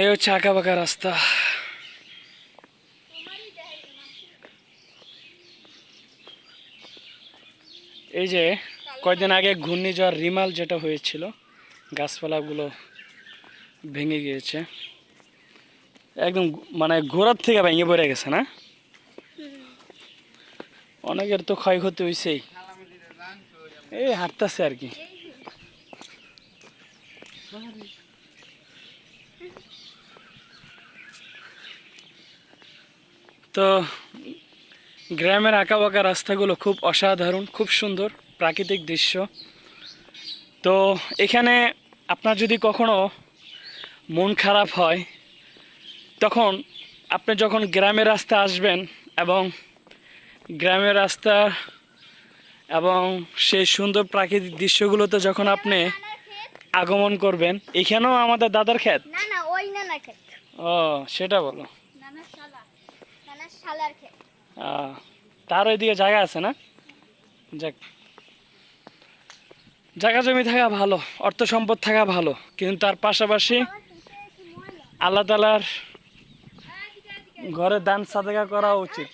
এই হচ্ছে আঁকা বাঁকা রাস্তা। এই যে কয়দিন আগে ঘূর্ণিঝড় রিমাল যেটা হয়েছিল, গাছপালাগুলো ভেঙে গিয়েছে। একদম মানে ঘোরার থেকে ভেঙে পড়ে গেছে না? অনেকের তো ক্ষয়ক্ষতি হয়েছেই এই হাঁটতেছে আর কি। তো গ্রামের আঁকা বাঁকা রাস্তাগুলো খুব অসাধারণ খুব সুন্দর প্রাকৃতিক দৃশ্য। তো এখানে আপনার যদি কখনো মন খারাপ হয় তখন আপনি যখন গ্রামের রাস্তা আসবেন এবং গ্রামের রাস্তা এবং সেই সুন্দর প্রাকৃতিক দৃশ্যগুলোতে যখন আপনি আগমন করবেন এখানেও আমাদের দাদার ক্ষেত? ক্ষেত। ও সেটা বলো। শালার ক্ষেত তার ওইদিকে জায়গা আছে না? যাক। জায়গা জমি থাকা ভালো অর্থ সম্পদ থাকা ভালো কিন্তু তার পাশাপাশি আল্লাহ তালার ঘরে দান সাদেকা করা উচিত।